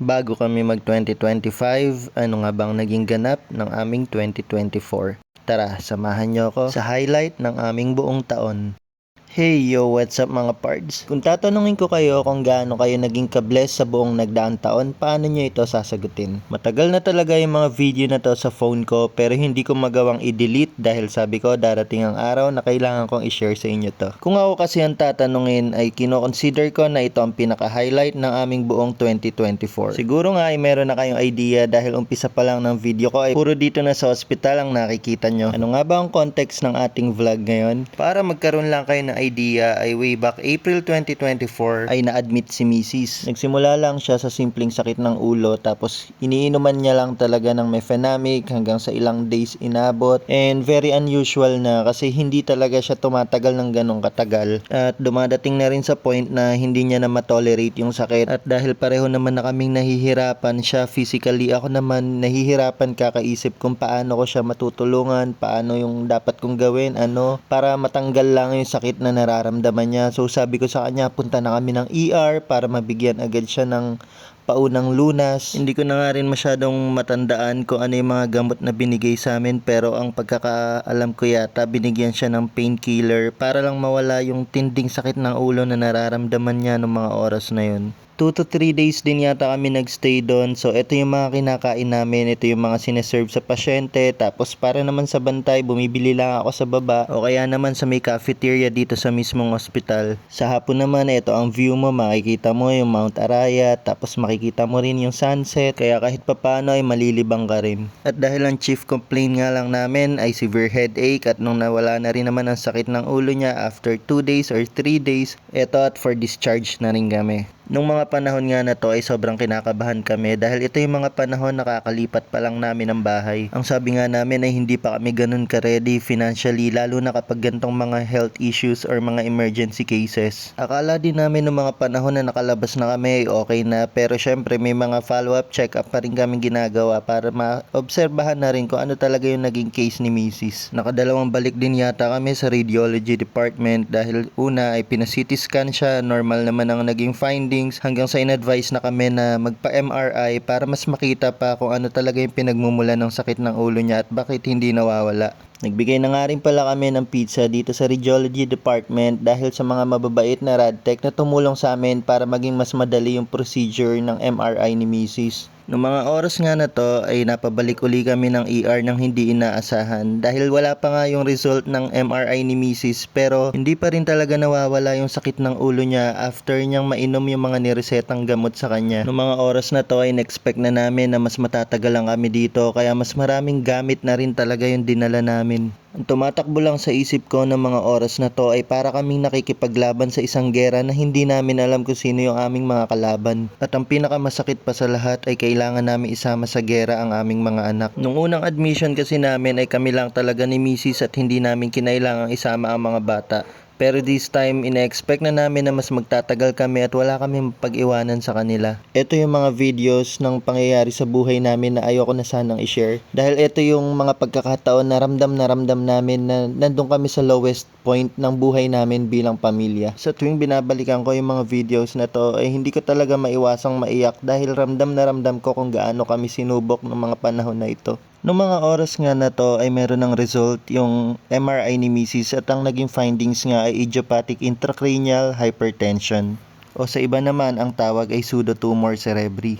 Bago kami mag 2025, ano nga bang naging ganap ng aming 2024? Tara, samahan nyo ako sa highlight ng aming buong taon. Hey yo, what's up mga pards? Kung tatanungin ko kayo kung gaano kayo naging kabless sa buong nagdaang taon, paano nyo ito sasagutin? Matagal na talaga yung mga video na to sa phone ko pero hindi ko magawang i-delete dahil sabi ko darating ang araw na kailangan kong i-share sa inyo to. Kung ako kasi ang tatanungin ay kino-consider ko na ito ang pinaka-highlight ng aming buong 2024. Siguro nga ay meron na kayong idea dahil umpisa pa lang ng video ko ay puro dito na sa hospital ang nakikita nyo. Ano nga ba ang context ng ating vlog ngayon? Para magkaroon lang kayo ng idea ay way back April 2024 ay na-admit si Mrs. Nagsimula lang siya sa simpleng sakit ng ulo tapos iniinuman niya lang talaga ng mefenamic hanggang sa ilang days inabot. And very unusual na kasi hindi talaga siya tumatagal ng ganong katagal. At dumadating na rin sa point na hindi niya na matolerate yung sakit. At dahil pareho naman na kaming nahihirapan siya physically ako naman nahihirapan kakaisip kung paano ko siya matutulungan paano yung dapat kong gawin ano para matanggal lang yung sakit na nararamdaman niya. So sabi ko sa kanya, punta na kami ng ER para mabigyan agad siya ng paunang lunas. Hindi ko na nga rin masyadong matandaan kung ano yung mga gamot na binigay sa amin pero ang pagkakaalam ko yata binigyan siya ng painkiller para lang mawala yung tinding sakit ng ulo na nararamdaman niya noong mga oras na yun. 2 to 3 days din yata kami nagstay doon. So, ito yung mga kinakain namin. Ito yung mga sineserve sa pasyente. Tapos, para naman sa bantay, bumibili lang ako sa baba. O kaya naman sa may cafeteria dito sa mismong hospital. Sa hapon naman, ito ang view mo. Makikita mo yung Mount Arayat. Tapos, makikita mo rin yung sunset. Kaya kahit papano ay malilibang ka rin. At dahil ang chief complaint nga lang namin ay severe headache. At nung nawala na rin naman ang sakit ng ulo niya after 2 days or 3 days, ito at for discharge na rin kami. Nung mga panahon nga na to ay sobrang kinakabahan kami dahil ito yung mga panahon nakakalipat pa lang namin ng bahay. Ang sabi nga namin ay hindi pa kami ganun ka-ready financially lalo na kapag gantong mga health issues or mga emergency cases. Akala din namin nung mga panahon na nakalabas na kami ay okay na pero syempre may mga follow-up check-up pa rin kami ginagawa para maobserbahan na rin kung ano talaga yung naging case ni Mrs. Nakadalawang balik din yata kami sa radiology department dahil una ay pina-CT scan siya, normal naman ang naging finding hanggang sa in-advise na kami na magpa-MRI para mas makita pa kung ano talaga yung pinagmumula ng sakit ng ulo niya at bakit hindi nawawala. Nagbigay na nga rin pala kami ng pizza dito sa Radiology Department dahil sa mga mababait na radtech na tumulong sa amin para maging mas madali yung procedure ng MRI ni Mrs. Noong mga oras nga na to ay napabalik uli kami ng ER nang hindi inaasahan dahil wala pa nga yung result ng MRI ni Mrs. pero hindi pa rin talaga nawawala yung sakit ng ulo niya after niyang mainom yung mga niresetang gamot sa kanya. Noong mga oras na to ay in-expect na namin na mas matatagal lang kami dito kaya mas maraming gamit na rin talaga yung dinala namin. Ang tumatakbo lang sa isip ko ng mga oras na to ay para kaming nakikipaglaban sa isang gera na hindi namin alam kung sino yung aming mga kalaban. At ang pinakamasakit pa sa lahat ay kailangan namin isama sa gera ang aming mga anak. Nung unang admission kasi namin ay kami lang talaga ni Mrs. at hindi namin kinailangang isama ang mga bata. Pero this time, ina-expect na namin na mas magtatagal kami at wala kami pag-iwanan sa kanila. Ito yung mga videos ng pangyayari sa buhay namin na ayoko na sanang i-share. Dahil ito yung mga pagkakataon na ramdam na ramdam namin na nandun kami sa lowest point ng buhay namin bilang pamilya. Sa tuwing binabalikan ko yung mga videos na to, ay hindi ko talaga maiwasang maiyak dahil ramdam na ramdam ko kung gaano kami sinubok ng mga panahon na ito. Noong mga oras nga na to ay meron ng result yung MRI ni Mrs. at ang naging findings nga ay idiopathic intracranial hypertension o sa iba naman ang tawag ay pseudotumor cerebri.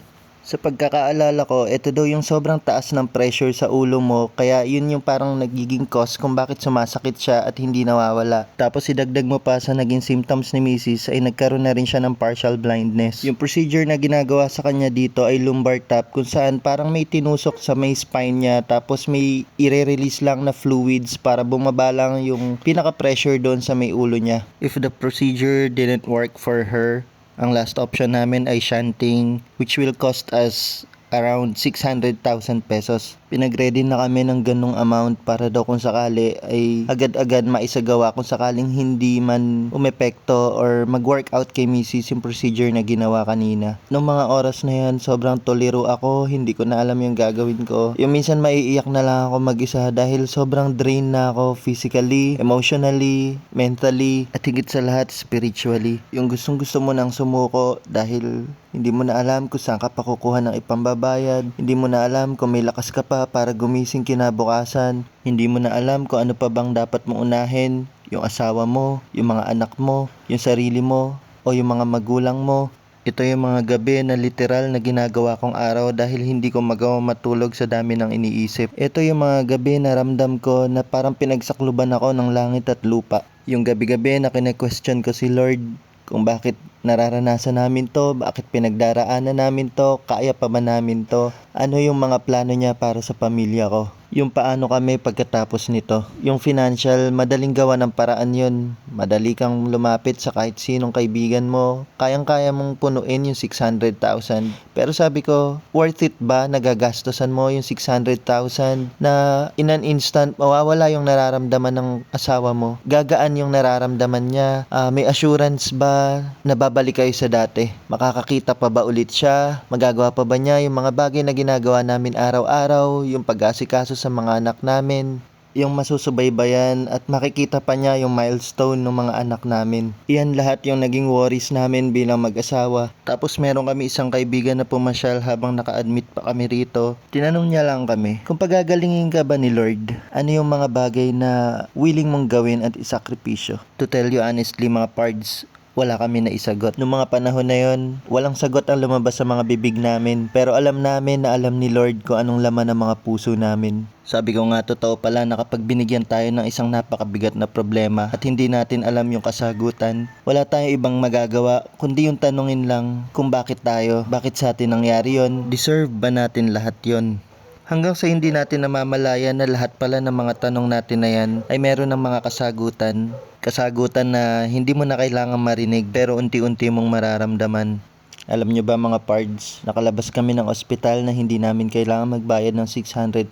Sa pagkakaalala ko, ito daw yung sobrang taas ng pressure sa ulo mo kaya yun yung parang nagiging cause kung bakit sumasakit siya at hindi nawawala. Tapos idagdag mo pa sa naging symptoms ni Mrs. ay nagkaroon na rin siya ng partial blindness. Yung procedure na ginagawa sa kanya dito ay lumbar tap kung saan parang may tinusok sa may spine niya tapos may ire-release lang na fluids para bumaba lang yung pinaka-pressure doon sa may ulo niya. If the procedure didn't work for her, ang last option namin ay shunting which will cost us around 600,000 pesos. Pinag-ready na kami ng ganong amount para daw kung sakali ay agad-agad maisagawa kung sakaling hindi man umepekto or mag-workout kay Mrs. yung procedure na ginawa kanina. Noong mga oras na yan, sobrang tolero ako, hindi ko na alam yung gagawin ko. Yung minsan maiiyak na lang ako mag-isa dahil sobrang drain na ako physically, emotionally, mentally, at higit sa lahat spiritually. Yung gustong gusto mo nang sumuko dahil hindi mo na alam kung saan ka pa kukuha ng ipambabayad. Hindi mo na alam kung may lakas ka pa para gumising kinabukasan. Hindi mo na alam kung ano pa bang dapat mong unahin. Yung asawa mo, yung mga anak mo, yung sarili mo, o yung mga magulang mo. Ito yung mga gabi na literal na ginagawa kong araw dahil hindi ko magawa matulog sa dami ng iniisip. Ito yung mga gabi na ramdam ko na parang pinagsakluban ako ng langit at lupa. Yung gabi-gabi na kine-question ko si Lord kung bakit nararanasan namin to, bakit pinagdaraanan namin to, kaya pa ba namin to, ano yung mga plano niya para sa pamilya ko. Yung paano kami pagkatapos nito. Yung financial, madaling gawa ng paraan yun. Madali kang lumapit sa kahit sinong kaibigan mo. Kayang-kaya mong punuin yung 600,000. Pero sabi ko, worth it ba nagagastosan mo yung 600,000 na in an instant mawawala yung nararamdaman ng asawa mo? Gagaan yung nararamdaman niya? Ah, may assurance ba na babalik kayo sa dati? Makakakita pa ba ulit siya? Magagawa pa ba niya yung mga bagay na ginagawa namin araw-araw? Yung pag-asikaso sa mga anak namin? yung masusubaybayan at makikita pa niya yung milestone ng mga anak namin. Iyan lahat yung naging worries namin bilang mag-asawa. Tapos meron kami isang kaibigan na pumasyal habang naka-admit pa kami rito. Tinanong niya lang kami, kung pagagalingin ka ba ni Lord, ano yung mga bagay na willing mong gawin at isakripisyo? To tell you honestly mga pards, wala kami na isagot. Noong mga panahon na yon, walang sagot ang lumabas sa mga bibig namin. Pero alam namin na alam ni Lord kung anong laman ng mga puso namin. Sabi ko nga totoo pala na kapag binigyan tayo ng isang napakabigat na problema at hindi natin alam yung kasagutan, wala tayong ibang magagawa kundi yung tanungin lang kung bakit tayo, bakit sa atin nangyari yon, deserve ba natin lahat yon. Hanggang sa hindi natin namamalayan na lahat pala ng mga tanong natin na yan ay meron ng mga kasagutan. Kasagutan na hindi mo na kailangan marinig pero unti-unti mong mararamdaman. Alam nyo ba mga pards, nakalabas kami ng ospital na hindi namin kailangan magbayad ng 600,000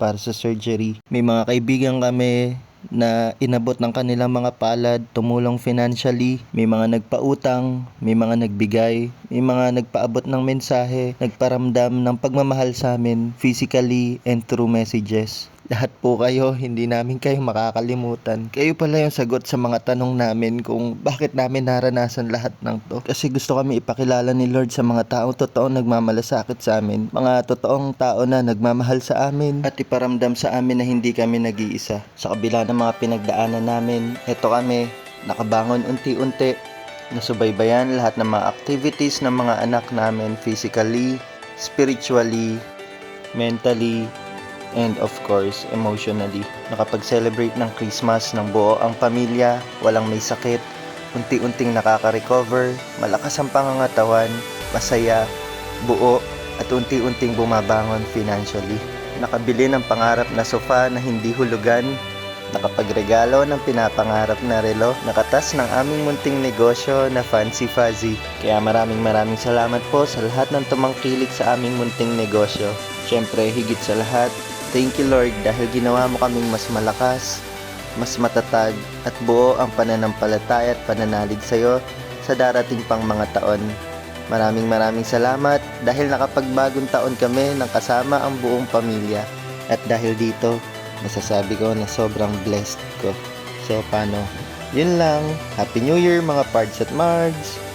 para sa surgery. May mga kaibigan kami na inabot ng kanilang mga palad, tumulong financially, may mga nagpautang, may mga nagbigay, may mga nagpaabot ng mensahe, nagparamdam ng pagmamahal sa amin physically and through messages. Lahat po kayo, hindi namin kayo makakalimutan. Kayo pala yung sagot sa mga tanong namin kung bakit namin naranasan lahat ng to. Kasi gusto kami ipakilala ni Lord sa mga taong totoong nagmamalasakit sa amin. Mga totoong tao na nagmamahal sa amin at iparamdam sa amin na hindi kami nag-iisa. Sa kabila ng mga pinagdaanan namin, eto kami, nakabangon unti-unti, nasubaybayan lahat ng mga activities ng mga anak namin physically, spiritually, mentally, and of course, emotionally. Nakapag-celebrate ng Christmas ng buo ang pamilya, walang may sakit, unti-unting nakaka-recover, malakas ang pangangatawan, masaya, buo, at unti-unting bumabangon financially. Nakabili ng pangarap na sofa na hindi hulugan, nakapagregalo ng pinapangarap na relo, nakatas ng aming munting negosyo na Fancy Fuzzy. Kaya maraming maraming salamat po sa lahat ng tumangkilik sa aming munting negosyo. Siyempre, higit sa lahat, thank you Lord dahil ginawa mo kaming mas malakas, mas matatag at buo ang pananampalataya at pananalig sa iyo sa darating pang mga taon. Maraming maraming salamat dahil nakapagbagong taon kami ng kasama ang buong pamilya. At dahil dito, masasabi ko na sobrang blessed ko. So, paano? Yun lang. Happy New Year mga pards at mards!